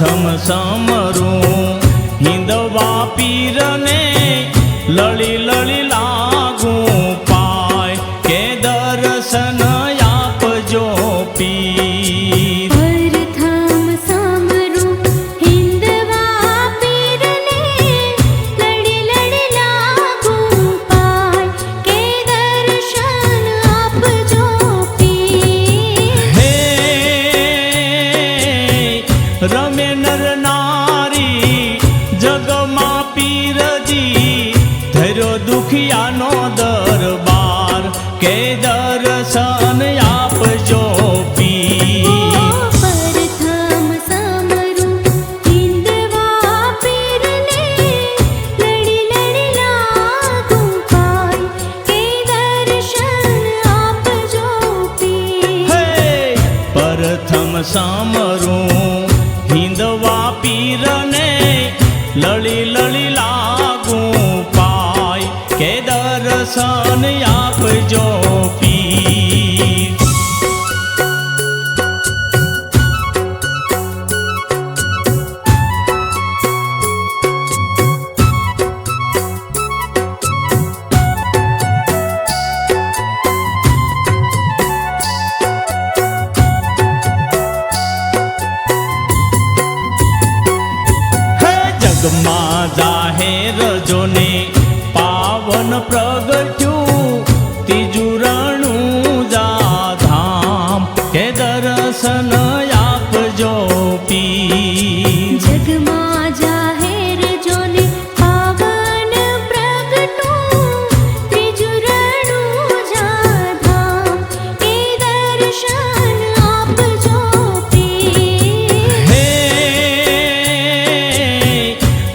પ્રથમ સમરું હિંદવા પીરને લળી લળી દુખિયાનો દરબાર કે દર્શન આપજો સામરું હિંદવા પીરને લળી લળી લાગુ દર્શન આપજો પીર પીર જગમાં જાહેર જોને પાવન પ્રગટું ત્રીજું રણું જાધામ એ દર્શન આપજો પીર હે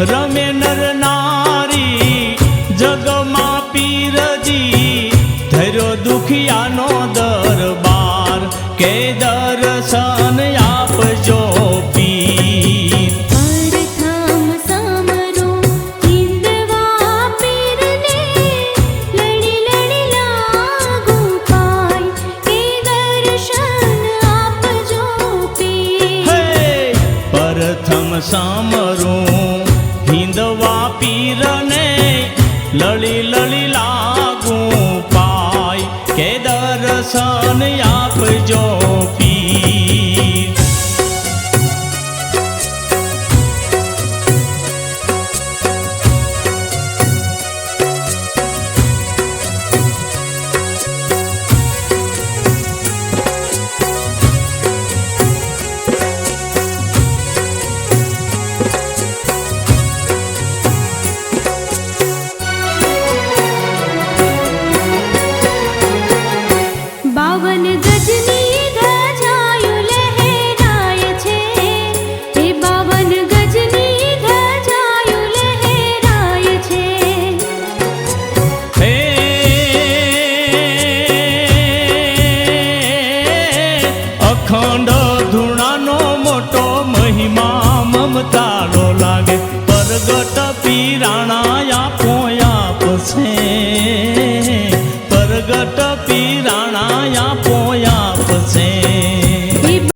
રમે નર નારી જગમાં પીરજી ધર્યો દુખિયાનો દરબાર કે દર્શન સામરું. હિંદવા પીરને લળી લળી લાગું પાય. કે દર્શન આપજો પીર